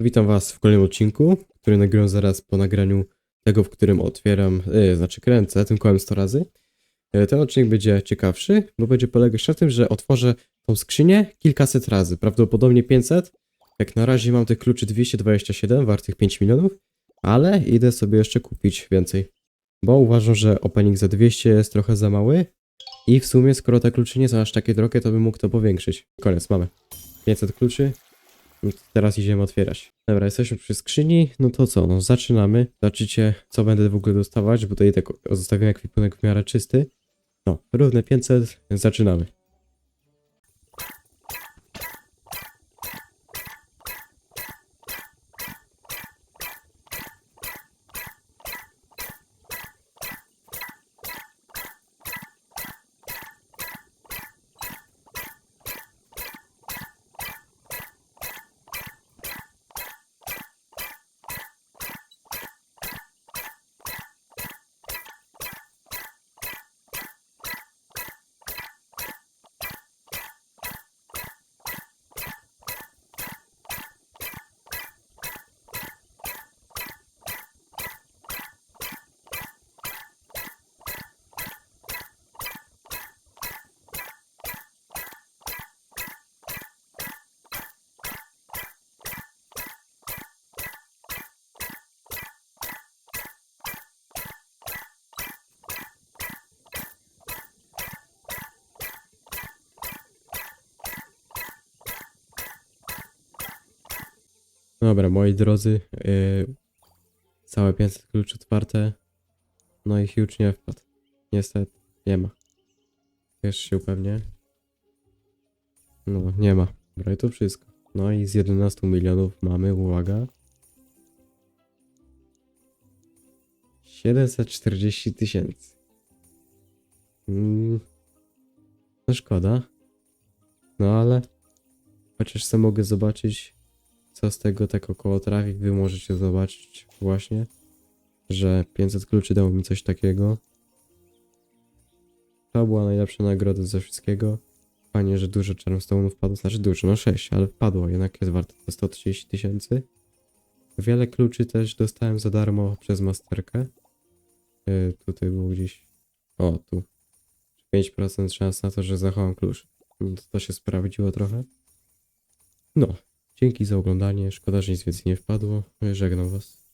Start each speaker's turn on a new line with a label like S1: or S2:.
S1: Witam Was w kolejnym odcinku, który nagrywam zaraz po nagraniu tego, w którym otwieram, yy, znaczy kręcę tym kołem 100 razy. Yy, ten odcinek będzie ciekawszy, bo będzie polegać na tym, że otworzę tą skrzynię kilkaset razy, prawdopodobnie 500. Jak na razie mam tych kluczy 227, wartych 5 milionów, ale idę sobie jeszcze kupić więcej. Bo uważam, że opening za 200 jest trochę za mały i w sumie, skoro te kluczy nie są aż takie drogie, to bym mógł to powiększyć. Koniec, mamy. 500 kluczy, teraz idziemy otwierać. Dobra, jesteśmy przy skrzyni. No to co, no zaczynamy. Zobaczycie, co będę w ogóle dostawać, bo tutaj tak zostawiłem ekwipunek w miarę czysty. No, równe 500, zaczynamy. Dobra, moi drodzy, yy, całe 500 kluczy otwarte. No i huge nie wpadł. Niestety, nie ma. Jeszcze się upewnię. No, nie ma. Dobra, i to wszystko. No i z 11 milionów mamy, uwaga. 740 tysięcy. Mm, no szkoda. No ale chociaż sobie mogę zobaczyć co z tego tak około trafi, wy możecie zobaczyć właśnie, że 500 kluczy dało mi coś takiego. To była najlepsza nagroda ze wszystkiego. Fajnie, że dużo Charmstone'ów wpadło, znaczy dużo, no 6, ale wpadło, jednak jest warte te 130 tysięcy. Wiele kluczy też dostałem za darmo przez masterkę. Yy, tutaj był gdzieś, o tu, 5% szans na to, że zachowam klucz. No to, to się sprawdziło trochę. No, Dzięki za oglądanie. Szkoda, że nic więcej nie wpadło. Żegnam Was.